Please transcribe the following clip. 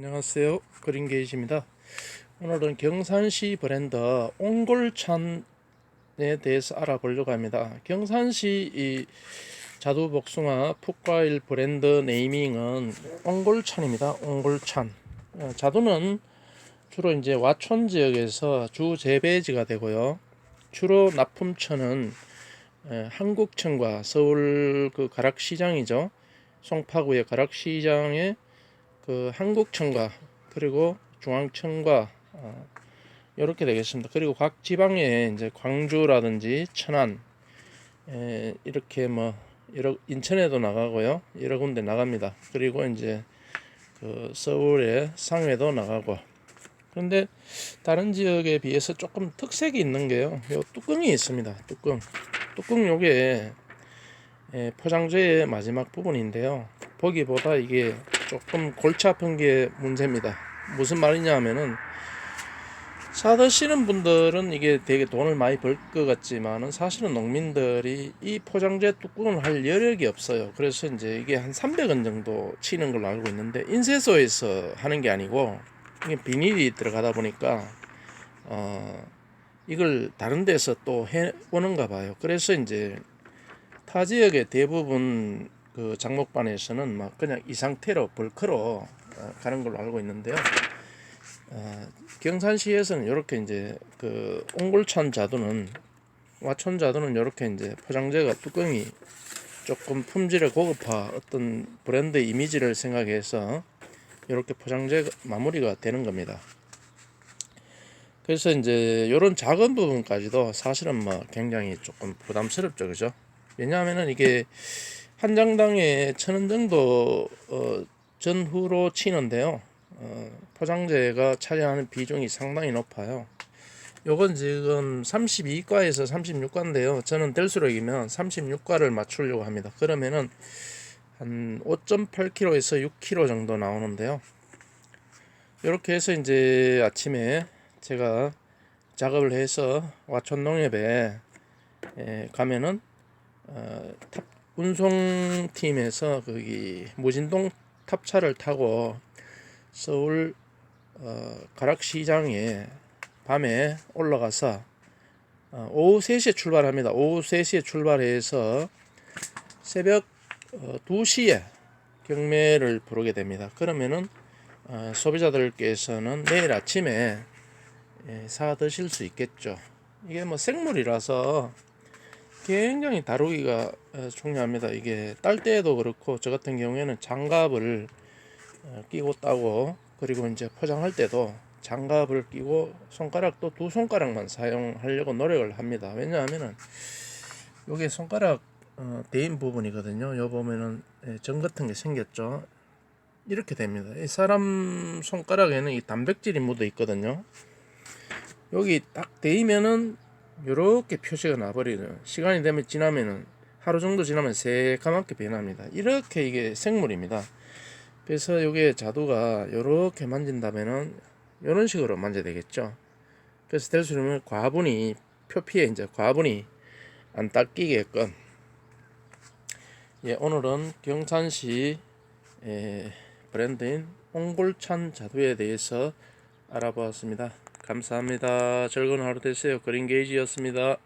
안녕하세요. 그린게이지입니다. 오늘은 경산시 브랜드 옹골찬에 대해서 알아보려고 합니다. 경산시 이 자두복숭아 풋과일 브랜드 네이밍은 옹골찬입니다. 옹골찬. 어, 자두는 주로 이제 와촌 지역에서 주 재배지가 되고요. 주로 납품처는 에, 한국청과 서울 그 가락시장이죠. 송파구의 가락시장에 그 한국청과 그리고 중앙청과 어, 이렇게 되겠습니다. 그리고 각 지방에 이제 광주라든지 천안 에, 이렇게 뭐 여러 인천에도 나가고요. 여러 군데 나갑니다. 그리고 이제 그 서울의 상회도 나가고 그런데 다른 지역에 비해서 조금 특색이 있는 게요. 요 뚜껑이 있습니다. 뚜껑. 뚜껑 요게 에, 포장재의 마지막 부분인데요. 보기보다 이게 조금 골치 아픈 게 문제입니다. 무슨 말이냐 하면은 사드시는 분들은 이게 되게 돈을 많이 벌 것 같지만은 사실은 농민들이 이 포장재 뚜껑을 할 여력이 없어요. 그래서 이제 이게 한 300원 정도 치는 걸로 알고 있는데 인쇄소에서 하는 게 아니고 이게 비닐이 들어가다 보니까 어 이걸 다른 데서 또 해 오는가 봐요. 그래서 이제 타 지역의 대부분 그 장목반에서는 막 그냥 이 상태로 벌크로 어, 가는 걸로 알고 있는데요. 어, 경산시에서는 이렇게 이제 그 옹골찬 자두는 와촌 자두는 이렇게 이제 포장재가 뚜껑이 조금 품질의 고급화 어떤 브랜드 이미지를 생각해서 이렇게 포장재 마무리가 되는 겁니다. 그래서 이제 이런 작은 부분까지도 사실은 뭐 굉장히 조금 부담스럽죠, 그죠? 왜냐하면은 이게 한 장당에 천 원 정도 어, 전후로 치는데요. 어, 포장재가 차지하는 비중이 상당히 높아요. 요건 지금 32과에서 36과인데요. 저는 될수록이면 36과를 맞추려고 합니다. 그러면은 한 5.8kg에서 6kg 정도 나오는데요. 이렇게 해서 이제 아침에 제가 작업을 해서 와촌 농협에 에, 가면은 어, 탑 운송팀에서 거기 무진동 탑차를 타고 서울 어, 가락시장에 밤에 올라가서 어, 오후 3시에 출발합니다. 오후 3시에 출발해서 새벽 어, 2시에 경매를 부르게 됩니다. 그러면은 어, 소비자들께서는 내일 아침에 예, 사 드실 수 있겠죠. 이게 뭐 생물이라서 굉장히 다루기가 어, 중요합니다. 이게 딸 때에도 그렇고 저 같은 경우에는 장갑을 어, 끼고 따고 그리고 이제 포장할 때도 장갑을 끼고 손가락도 두 손가락만 사용하려고 노력을 합니다. 왜냐하면은 요게 손가락 어, 대인 부분이거든요. 요 보면은 예, 점 같은 게 생겼죠. 이렇게 됩니다. 이 사람 손가락에는 이 단백질이 묻어 있거든요. 여기 딱 대이면은 요렇게 표시가 나버리는 시간이 되면 지나면은 하루 정도 지나면 새까맣게 변합니다. 이렇게 이게 생물입니다. 그래서 요게 자두가 요렇게 만진다면은 요런 식으로 만져야 되겠죠. 그래서 될수록 과분이 표피에 이제 과분이 안 닦이게끔 예 오늘은 경산시 에, 브랜드인 옹골찬 자두에 대해서 알아보았습니다. 감사합니다. 즐거운 하루 되세요. 그린게이지였습니다.